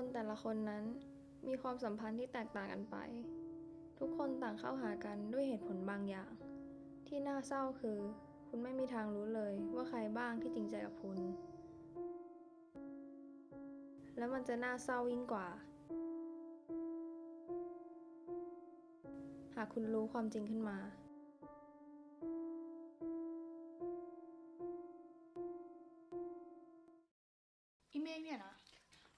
คนแต่ละคนนั้นมีความสัมพันธ์ที่แตกต่างกันไป ทุกคนต่างเข้าหากันด้วยเหตุผลบางอย่าง ที่น่าเศร้าคือ คุณไม่มีทางรู้เลยว่าใครบ้างที่จริงใจกับคุณ แล้วมันจะน่าเศร้ายิ่งกว่า หากคุณรู้ความจริงขึ้นมาอีเมฆเนี่ยนะ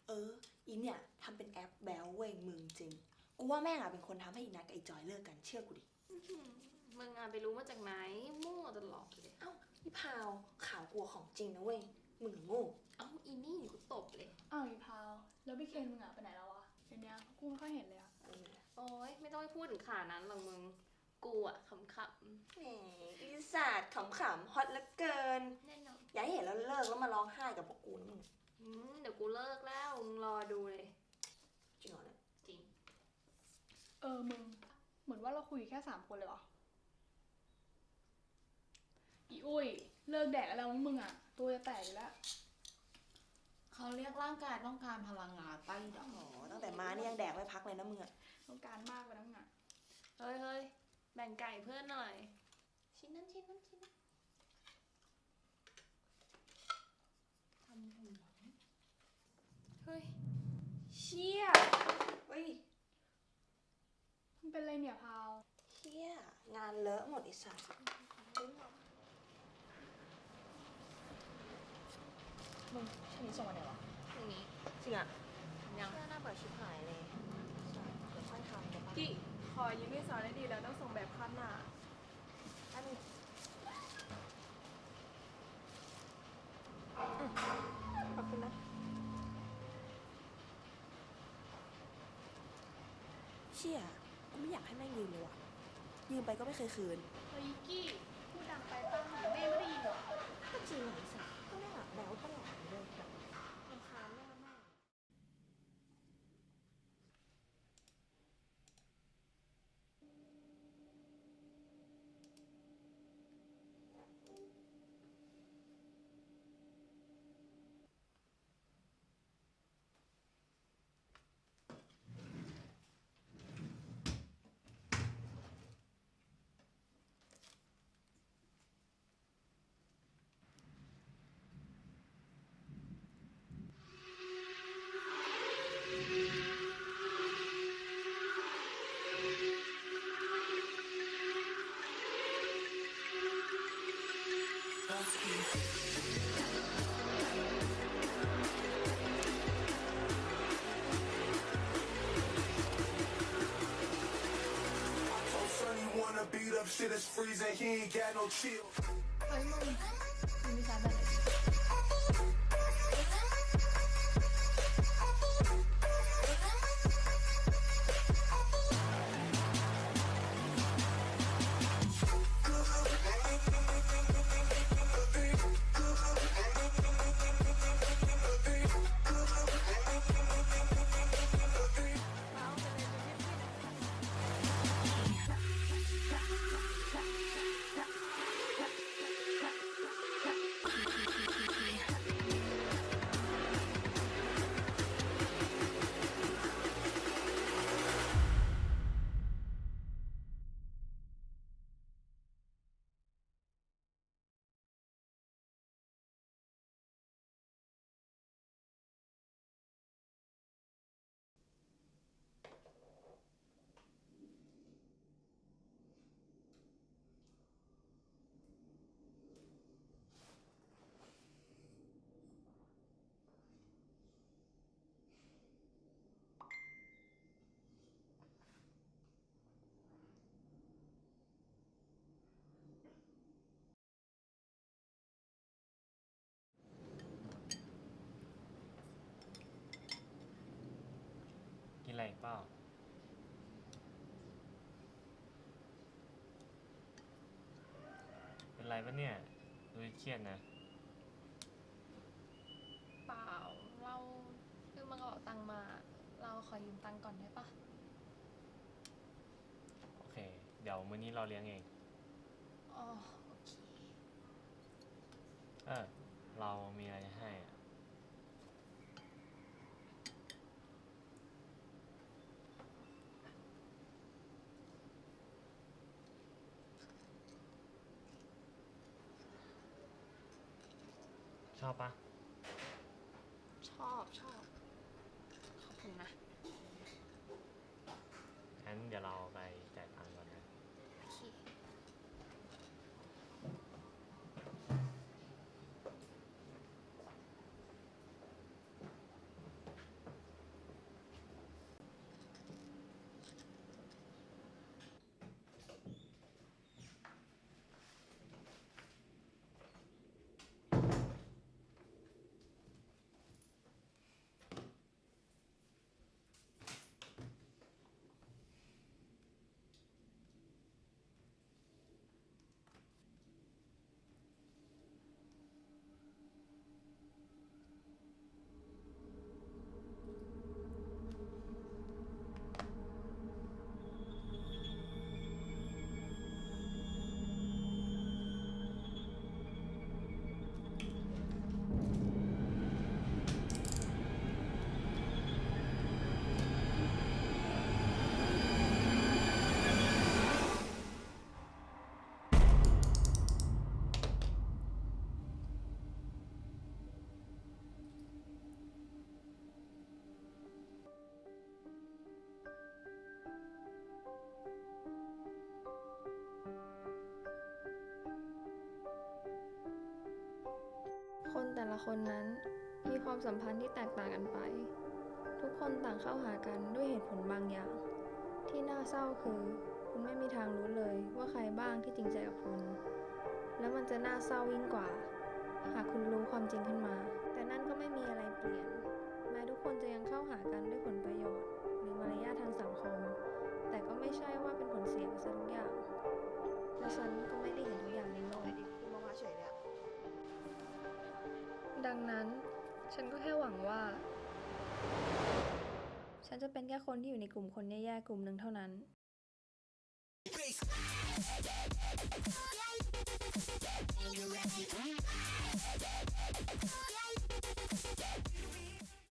เออ อีเนี่ยทำเป็นแอปแบลเว้ยมึงจริง กูว่าแม่งอะเป็นคนทำให้อีนัทกับไอจอยเลิกกันเชื่อกูดิ มึงอะไปรู้มาจากไหนมั่วตลอดเลยเอ้าอีพาวข่าวกลัวของจริงนะเว้ย มึงอะโง่ เอ้าอีนี่กูตบเลย อ้าวอีพาวแล้วพี่เคนมึงอะไปไหนแล้ววะเดี๋ยวนี้กูไม่ค่อยเห็นเลยอะเออโอ้ยไม่ต้องไปพูดถึงขานั้นหรอกมึง กูอะขำแหมอีสัตว์ขำๆฮอตเหลือเกิน ๆแน่นอน อย่าให้เห็นแล้วเลิกแล้วมาร้องไห้กับพวกกูนะมึง อืมเดี๋ยวกูเลิกแล้วมึงรอดูเลยจริงเหรอเนี่ยจริง เออมึง เหมือนว่าเราคุยแค่สามคนเลยเหรออีอุ้ย เลิกแดกแล้วมึงอะตัวจะแตกอยู่แล้วเขาเรียกร่างกายต้องการพลังงานป้าอีดอกอ๋อตั้งแต่มานี่ยังแดกไม่พักเลยนะมึงอะต้องการมากไปแล้วมึงอะเฮ้ยเฮ้ยแบ่งไก่เพื่อนหน่อย ชิ้นนั้นชิ้นนั้นชิ้นนั้นทำหัวเฮ้ย เชี่ยเฮ้ย มึงเป็นไรเนี่ยพาว เชี่ยงาน เลอะหมดอีสัตว์มึงช่วงนี้ส่งมาไหนวะอย่างนี้จริงอะยังเพื่อหน้าเปิดชิบหายเลยเดี๋ยวค่อยทำเดี๋ยวกี่ขอยืมพี่สาวได้ดีแล้วต้องส่งแบบคัดหน้าอันนี้ขอบคุณนะเชี่ยกูไม่อยากให้แม่งยืมเลยว่ะ ยืมไปก็ไม่เคยคืน เฮ้ยกี้พูดดังไปป้าหรือแม่ไม่ได้ยินเหรอก็จริงเหรอไอ้สัสก็แม่งอะแบวตลอด wanna beat up shit that's freezing, he ain't got no chill. เปล่า เป็นไรปะเนี่ยดูเครียดนะ เปล่า เราคือมากระเป๋าตังค์มา เราขอยืมตังค์ก่อนได้ปะโอเค เดี๋ยวมื้อนี้เราเลี้ยงเอง อ๋อ โอเค เออ เรามีอะไรจะให้อะ ชอบปะชอบชอบ ขอบคุณนะ งั้นเดี๋ยวเราไป แต่ละคนนั้น มีความสัมพันธ์ที่แตกต่างกันไป ทุกคนต่างเข้าหากันด้วยเหตุผลบางอย่าง ที่น่าเศร้าคือ คุณไม่มีทางรู้เลยว่าใครบ้างที่จริงใจกับคุณ และมันจะน่าเศร้ายิ่งกว่า หากคุณรู้ความจริงขึ้นมา แต่นั่นก็ไม่มีอะไรเปลี่ยน แม้ทุกคนจะยังเข้าหากันด้วยผลประโยชน์ หรือมารยาททางสังคม แต่ก็ไม่ใช่ว่าเป็นผลเสียไปซะทุกอย่างและฉันก็ ดังนั้น ฉันก็แค่หวังว่า ฉันจะเป็นแค่คนที่อยู่ในกลุ่มคนแย่ๆกลุ่มหนึ่งเท่านั้น